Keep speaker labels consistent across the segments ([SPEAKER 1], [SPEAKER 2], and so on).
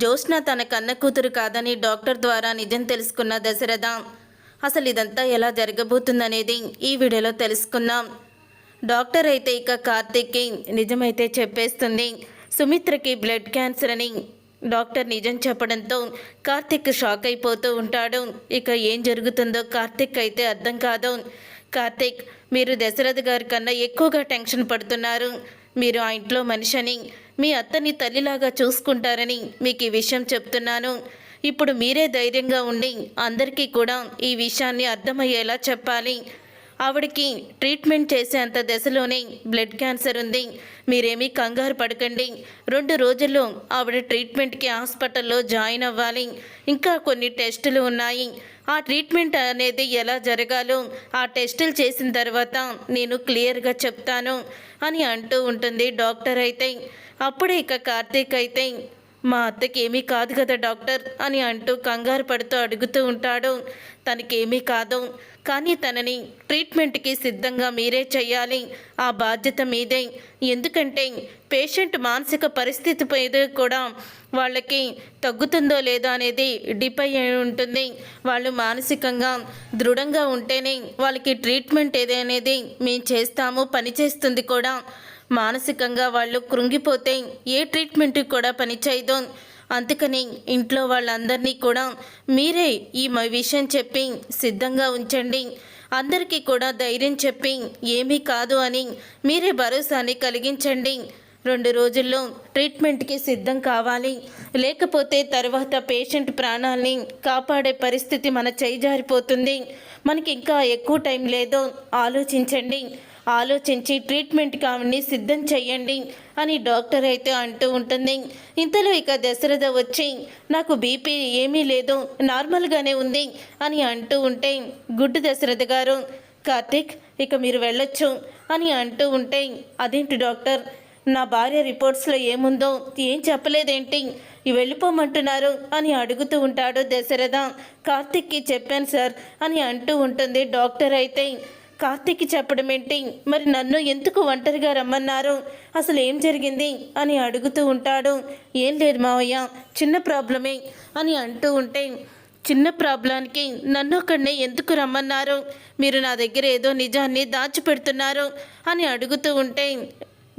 [SPEAKER 1] జ్యోత్స్న తన కన్న కూతురు కాదని డాక్టర్ ద్వారా నిజం తెలుసుకున్న దశరథ అసలు ఇదంతా ఎలా జరగబోతుందనేది ఈ వీడియోలో తెలుసుకుందాం. డాక్టర్ అయితే ఇక కార్తీక్కి నిజమైతే చెప్పేస్తుంది సుమిత్రకి బ్లడ్ క్యాన్సర్ అని డాక్టర్ నిజం చెప్పడంతో కార్తిక్ షాక్ అయిపోతూ ఉంటాడు. ఇక ఏం జరుగుతుందో కార్తిక్ అయితే అర్థం కాదు. కార్తిక్ మీరు దశరథ్ గారి కన్నా ఎక్కువగా టెన్షన్ పడుతున్నారు. మీరు ఆ ఇంట్లో మనిషిని మీ అత్తని తల్లిలాగా చూసుకుంటారని మీకు ఈ విషయం చెప్తున్నాను. ఇప్పుడు మీరే ధైర్యంగా ఉండి అందరికీ కూడా ఈ విషయాన్ని అర్థమయ్యేలా చెప్పాలి. ఆవిడకి ట్రీట్మెంట్ చేసేంత దశలోనే బ్లడ్ క్యాన్సర్ ఉంది. మీరేమీ కంగారు పడకండి. రెండు రోజుల్లో ఆవిడ ట్రీట్మెంట్కి హాస్పిటల్లో జాయిన్ అవ్వాలి. ఇంకా కొన్ని టెస్టులు ఉన్నాయి. ఆ ట్రీట్మెంట్ అనేది ఎలా జరగాలో ఆ టెస్టులు చేసిన తర్వాత నేను క్లియర్గా చెప్తాను అని అంటూ ఉంటుంది డాక్టర్ అయితే. అప్పుడే ఇక కార్తీక్ అయితే మా అత్తకేమీ కాదు కదా డాక్టర్ అని అంటూ కంగారు పడుతూ అడుగుతూ ఉంటాడు. తనకేమీ కాదు. కానీ తనని ట్రీట్మెంట్కి సిద్ధంగా మీరే చేయాలి ఆ బాధ్యత మీదే. ఎందుకంటే పేషెంట్ మానసిక పరిస్థితి మీద కూడా వాళ్ళకి తగ్గుతుందో లేదో అనేది డిపెండ్ అయి ఉంటుంది. వాళ్ళు మానసికంగా దృఢంగా ఉంటేనే వాళ్ళకి ట్రీట్మెంట్ ఏదనేది మేము చేస్తాము పని చేస్తుంది కూడా. మానసికంగా వాళ్ళు కృంగిపోతే ఏ ట్రీట్మెంట్ కూడా పనిచేయదు అందుకని ఇంట్లో వాళ్ళందరినీ కూడా మీరే ఈ మా విషయం చెప్పి సిద్ధంగా ఉంచండి. అందరికీ కూడా ధైర్యం చెప్పి ఏమీ కాదు అని మీరే భరోసాని కలిగించండి. రెండు రోజుల్లో ట్రీట్మెంట్కి సిద్ధం కావాలి. లేకపోతే తర్వాత పేషెంట్ ప్రాణాల్ని కాపాడే పరిస్థితి మన చేయి జారిపోతుంది. మనకి ఇంకా ఎక్కువ టైం లేదో. ఆలోచించండి. ఆలోచించి ట్రీట్మెంట్కి ఆవిడ్ని సిద్ధం చెయ్యండి అని డాక్టర్ అయితే అంటూ ఉంటుంది. ఇంతలో ఇక దశరథ వచ్చి నాకు బీపీ ఏమీ లేదు నార్మల్గానే ఉంది అని అంటూ ఉంటే గుడ్డు దశరథ గారు కార్తిక్ ఇక మీరు వెళ్ళొచ్చు అని అంటూ ఉంటే అదేంటి డాక్టర్ నా భార్య రిపోర్ట్స్లో ఏముందో ఏం చెప్పలేదేంటి? వెళ్ళిపోమంటున్నారు అని అడుగుతూ ఉంటాడు దశరథ. కార్తిక్కి చెప్పాను సార్ అని అంటూ ఉంటుంది డాక్టర్ అయితే. కార్తీక్కి చెప్పడం ఏంటి? మరి నన్ను ఎందుకు ఒంటరిగా రమ్మన్నారు? అసలు ఏం జరిగింది? అని అడుగుతూ ఉంటాడు. ఏం లేదు మావయ్య చిన్న ప్రాబ్లమే అని అంటూ ఉంటే చిన్న ప్రాబ్లానికి నన్ను అక్కడనే ఎందుకు రమ్మన్నారు? మీరు నా దగ్గర ఏదో నిజాన్ని దాచిపెడుతున్నారు అని అడుగుతూ ఉంటే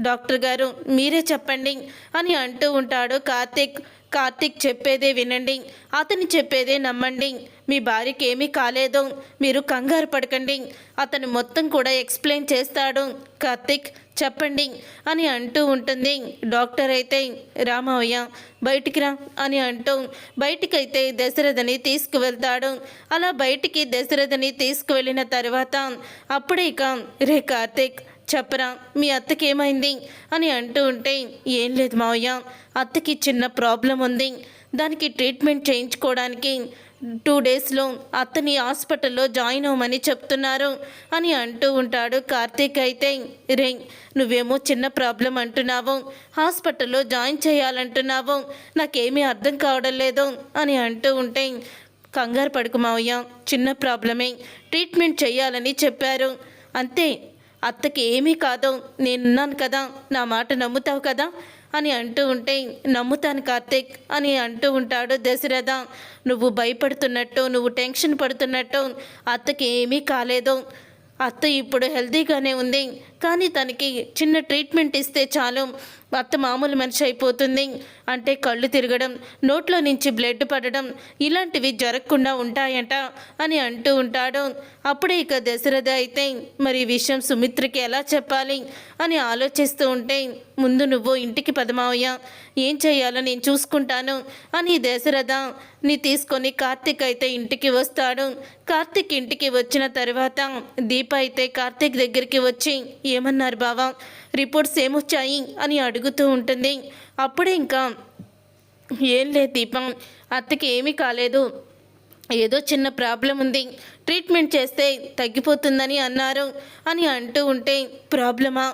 [SPEAKER 1] డాక్టర్ గారు మీరే చెప్పండి అని అంటూ ఉంటాడు కార్తీక్. కార్తిక్ చెప్పేదే వినండి అతని చెప్పేదే నమ్మండి. మీ భార్యకి ఏమీ కాలేదు మీరు కంగారు పడకండి. అతను మొత్తం కూడా ఎక్స్ప్లెయిన్ చేస్తాడు. కార్తీక్ చెప్పండి అని అంటూ ఉంటుంది. డాక్టర్ అయితే రామయ్య బయటికి రా అని అంటూ బయటికైతే దశరథని తీసుకువెళ్తాడు. అలా బయటికి దశరథని తీసుకువెళ్ళిన తర్వాత అప్పుడే ఇక రే కార్తీక్ చెప్పరా మీ అత్తకి ఏమైంది అని అంటూ ఉంటే ఏం లేదు మావయ్య అత్తకి చిన్న ప్రాబ్లం ఉంది. దానికి ట్రీట్మెంట్ చేయించుకోవడానికి టూ డేస్లో అత్తని హాస్పిటల్లో జాయిన్ అవ్వమని చెప్తున్నారు అని అంటూ ఉంటాడు కార్తీక్ అయితే. రే నువ్వేమో చిన్న ప్రాబ్లం అంటున్నావు హాస్పిటల్లో జాయిన్ చేయాలంటున్నావు నాకేమీ అర్థం కావడం లేదు అని అంటూ ఉంటే కంగారు పడుకు మావయ్య చిన్న ప్రాబ్లమే ట్రీట్మెంట్ చేయాలని చెప్పారు. అంతే అత్తకి ఏమీ కాదు నేనున్నాను కదా నా మాట నమ్ముతావు కదా అని అంటూ ఉంటే నమ్ముతాను కార్తీక్ అని అంటూ ఉంటాడు దశరథ. నువ్వు భయపడుతున్నట్టు నువ్వు టెన్షన్ పడుతున్నట్టు అత్తకి ఏమీ కాలేదు. అత్త ఇప్పుడు హెల్తీగానే ఉంది. కానీ తనకి చిన్న ట్రీట్మెంట్ ఇస్తే చాలు అత్త మామూలు మనిషి అయిపోతుంది. అంటే కళ్ళు తిరగడం నోట్లో నుంచి బ్లడ్ పడడం ఇలాంటివి జరగకుండా ఉంటాయట అని అంటూ ఉంటాడు. అప్పుడే ఇక దశరథ అయితే మరి విషయం సుమిత్రకి ఎలా చెప్పాలి? అని ఆలోచిస్తూ ఉంటే ముందు నువ్వు ఇంటికి పదమావయ్య ఏం చేయాలో నేను చూసుకుంటాను అని దశరథ ని తీసుకొని కార్తీక్ అయితే ఇంటికి వస్తాడు. కార్తిక్ ఇంటికి వచ్చిన తర్వాత దీప అయితే కార్తీక్ దగ్గరికి వచ్చి ఏమన్నారు బావా? రిపోర్ట్స్ ఏమొచ్చాయి? అని అడుగుతూ ఉంటుంది. అప్పుడే ఇంకా ఏం లేదు దీపం అత్తకి ఏమీ కాలేదు. ఏదో చిన్న ప్రాబ్లం ఉంది. ట్రీట్మెంట్ చేస్తే తగ్గిపోతుందని అన్నారు. అని అంటూ ఉంటే ప్రాబ్లమా?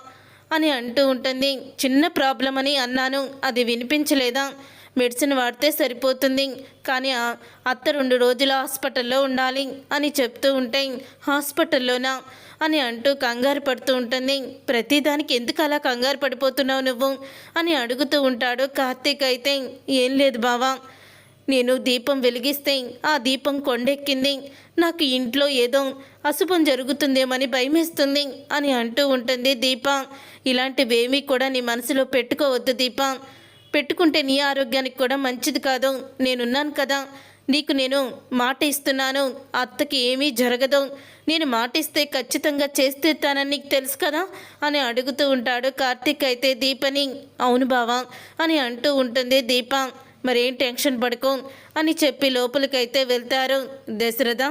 [SPEAKER 1] అని అంటూ ఉంటుంది. చిన్న ప్రాబ్లం అని అన్నాను. అది వినిపించలేదా? మెడిసిన్ వాడితే సరిపోతుంది కానీ అత్త రెండు రోజులు హాస్పిటల్లో ఉండాలి అని చెప్తూ ఉంటే హాస్పిటల్లోనా? అని అంటూ కంగారు పడుతూ ఉంటుంది. ప్రతిదానికి ఎందుకు అలా కంగారు పడిపోతున్నావు నువ్వు? అని అడుగుతూ ఉంటాడు కార్తీక్ అయితే. ఏం లేదు బావా నేను దీపం వెలిగిస్తే ఆ దీపం కొండెక్కింది. నాకు ఇంట్లో ఏదో అశుభం జరుగుతుందేమని భయమేస్తుంది అని అంటూ ఉంటుంది దీప. ఇలాంటివేమీ కూడా నీ మనసులో పెట్టుకోవద్దు దీప. పెట్టుకుంటే నీ ఆరోగ్యానికి కూడా మంచిది కాదు. నేనున్నాను కదా. నీకు నేను మాట ఇస్తున్నాను. అత్తకి ఏమీ జరగదు. నేను మాట ఇస్తే ఖచ్చితంగా చేస్తేస్తానని నీకు తెలుసు కదా అని అడుగుతూ ఉంటాడు కార్తీక్ అయితే. దీపని అవును బావా అని అంటూ ఉంటుంది దీప. మరేం టెన్షన్ పడుకో అని చెప్పి లోపలికైతే వెళ్తారు దశరథ.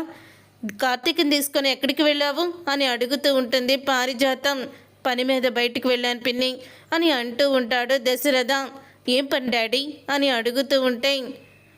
[SPEAKER 1] కార్తీక్ని తీసుకొని ఎక్కడికి వెళ్ళావు? అని అడుగుతూ ఉంటుంది పారిజాతం. పని మీద బయటికి వెళ్ళాను పిన్ని అని అంటూ ఉంటాడు దశరథ. ఏం పని డాడీ? అని అడుగుతూ ఉంటే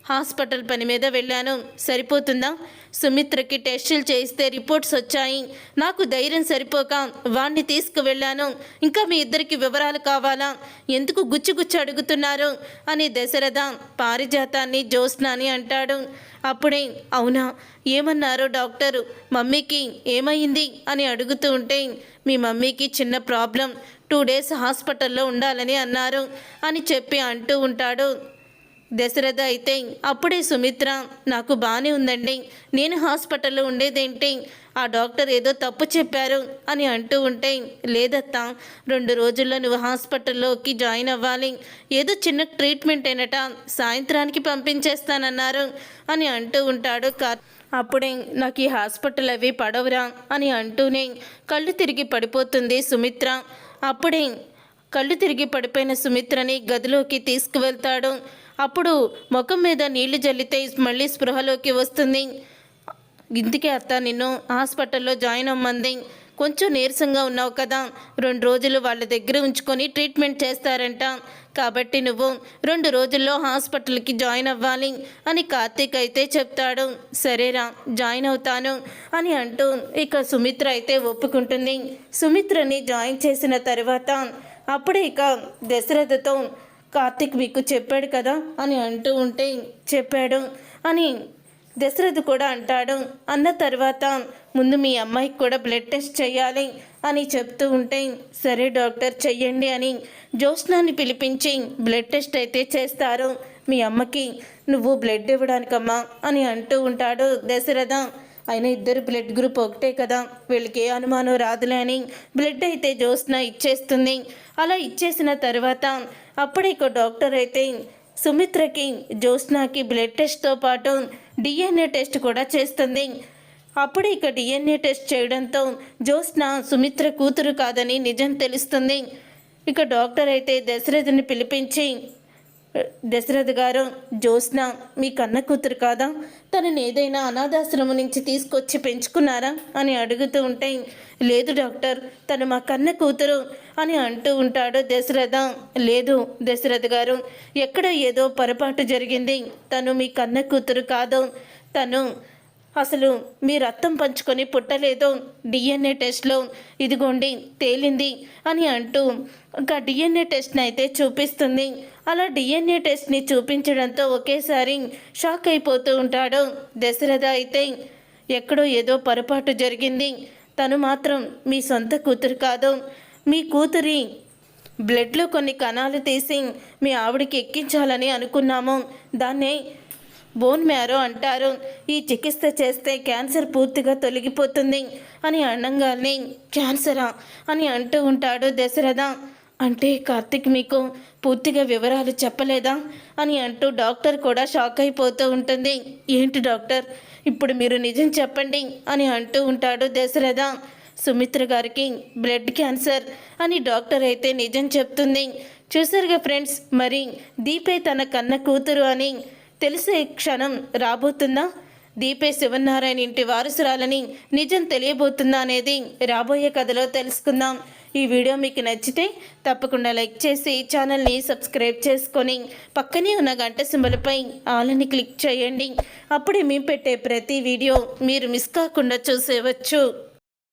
[SPEAKER 1] హాస్పిటల్ పని మీద వెళ్ళాను. సరిపోతుందా? సుమిత్రకి టెస్టులు చేయిస్తే రిపోర్ట్స్ వచ్చాయి. నాకు ధైర్యం సరిపోక వాణ్ణి తీసుకువెళ్ళాను. ఇంకా మీ ఇద్దరికి వివరాలు కావాలా? ఎందుకు గుచ్చి గుచ్చి అడుగుతున్నారు? అని దశరథ పారిజాతాన్ని జ్యోత్స్నాని అంటాడు. అప్పుడే అవునా? ఏమన్నారు డాక్టరు? మమ్మీకి ఏమైంది? అని అడుగుతూ ఉంటే మీ మమ్మీకి చిన్న ప్రాబ్లం. టూ డేస్ హాస్పిటల్లో ఉండాలని అన్నారు. అని చెప్పి అంటూ ఉంటాడు. దశరథ అయితే అప్పుడే సుమిత్ర నాకు బాగానే ఉందండి. నేను హాస్పిటల్లో ఉండేదేంటి? ఆ డాక్టర్ ఏదో తప్పు చెప్పారు అని అంటూ ఉంటే లేదత్తా రెండు రోజుల్లో నువ్వు హాస్పిటల్లోకి జాయిన్ అవ్వాలి. ఏదో చిన్న ట్రీట్మెంట్ అయినట సాయంత్రానికి పంపించేస్తానన్నారు అని అంటూ ఉంటాడు కార్ అప్పుడే నాకు ఈ హాస్పిటల్ అవి పడవురా అని అంటూనే కళ్ళు తిరిగి పడిపోతుంది సుమిత్ర. అప్పుడే కళ్ళు తిరిగి పడిపోయిన సుమిత్రని గదిలోకి తీసుకువెళ్తాడు. అప్పుడు ముఖం మీద నీళ్ళు జల్లితే మళ్ళీ స్పృహలోకి వస్తుంది. ఇంటికి అత్త నిన్ను హాస్పిటల్లో జాయిన్ అమ్మంది కొంచెం నీరసంగా ఉన్నావు కదా. రెండు రోజులు వాళ్ళ దగ్గర ఉంచుకొని ట్రీట్మెంట్ చేస్తారంట. కాబట్టి నువ్వు రెండు రోజుల్లో హాస్పిటల్కి జాయిన్ అవ్వాలి అని కార్తీక్ అయితే చెప్తాడు. సరేరా జాయిన్ అవుతాను అని అంటూ ఇక సుమిత్ర అయితే ఒప్పుకుంటుంది. సుమిత్రని జాయిన్ చేసిన తర్వాత అప్పుడే ఇక దశరథతో కార్తిక్ మీకు చెప్పాడు కదా అని అంటూ ఉంటే చెప్పాడు అని దశరథ్ కూడా అంటాడు. అన్న తర్వాత ముందు మీ అమ్మాయికి కూడా బ్లడ్ టెస్ట్ చేయాలి అని చెప్తూ ఉంటే సరే డాక్టర్ చెయ్యండి అని జ్యోత్స్నాన్ని పిలిపించి బ్లడ్ టెస్ట్ అయితే చేస్తారు. మీ అమ్మకి నువ్వు బ్లడ్ ఇవ్వడానికమ్మా అని అంటూ ఉంటాడు దశరథ. అయిన ఇద్దరు బ్లడ్ గ్రూప్ ఒకటే కదా. వీళ్ళకి ఏ అనుమానం రాదులే అని బ్లడ్ అయితే జ్యోత్స్న ఇచ్చేస్తుంది. అలా ఇచ్చేసిన తర్వాత అప్పుడే ఒక డాక్టర్ అయితే సుమిత్రకి జ్యోత్స్నాకి బ్లడ్ టెస్ట్తో పాటు డిఎన్ఏ టెస్ట్ కూడా చేస్తుంది. అప్పుడే ఇక డిఎన్ఏ టెస్ట్ చేయడంతో జ్యోత్స్న సుమిత్ర కూతురు కాదని నిజం తెలుస్తుంది. ఇక డాక్టర్ అయితే దశరథుని పిలిపించి దశరథ్ గారు జ్యోత్స్న మీ కన్న కూతురు కాదా? తనని ఏదైనా అనాథాశ్రమం నుంచి తీసుకొచ్చి పెంచుకున్నారా? అని అడుగుతూ ఉంటే లేదు డాక్టర్ తను మా కన్న కూతురు అని అంటూ ఉంటాడు దశరథ. లేదు దశరథ్ గారు ఎక్కడ ఏదో పొరపాటు జరిగింది. తను మీ కన్న కూతురు కాదు. తను అసలు మీ రక్తం పంచుకొని పుట్టలేదో డిఎన్ఏ టెస్ట్లో ఇదిగోండి తేలింది అని అంటూ ఒక డిఎన్ఏ టెస్ట్ని అయితే చూపిస్తుంది. అలా డిఎన్ఏ టెస్ట్ని చూపించడంతో ఒకేసారి షాక్ అయిపోతూ ఉంటాడు దశరథ అయితే. ఎక్కడో ఏదో పొరపాటు జరిగింది. తను మాత్రం మీ సొంత కూతురు కాదు. మీ కూతురి బ్లడ్లో కొన్ని కణాలు తీసి మీ ఆవిడకి ఎక్కించాలని అనుకున్నాము. దాన్నే బోన్ మ్యారో అంటారు. ఈ చికిత్స చేస్తే క్యాన్సర్ పూర్తిగా తొలగిపోతుంది అని అనగానే క్యాన్సరా? అని అంటూ ఉంటాడు దశరథ. అంటే కార్తిక్ మీకు పూర్తిగా వివరాలు చెప్పలేదా? అని అంటూ డాక్టర్ కూడా షాక్ అయిపోతూ ఉంటుంది. ఏంటి డాక్టర్? ఇప్పుడు మీరు నిజం చెప్పండి అని అంటూ ఉంటాడు దశరథ. సుమిత్ర గారికి బ్లడ్ క్యాన్సర్ అని డాక్టర్ అయితే నిజం చెప్తుంది. చూసారుగా ఫ్రెండ్స్ మరి దీపే తన కన్న కూతురు అని తెలిసే క్షణం రాబోతుందా? దీపే శివనారాయణ ఇంటి వారసురాలని నిజం తెలియబోతుందా అనేది రాబోయే కథలో తెలుసుకుందాం. ఈ వీడియో మీకు నచ్చితే తప్పకుండా లైక్ చేసి ఛానల్ని సబ్స్క్రైబ్ చేసుకొని పక్కనే ఉన్న గంట సింబలపై ఆలని క్లిక్ చేయండి. అప్పుడే మేము పెట్టే ప్రతి వీడియో మీరు మిస్ కాకుండా చూసేవచ్చు.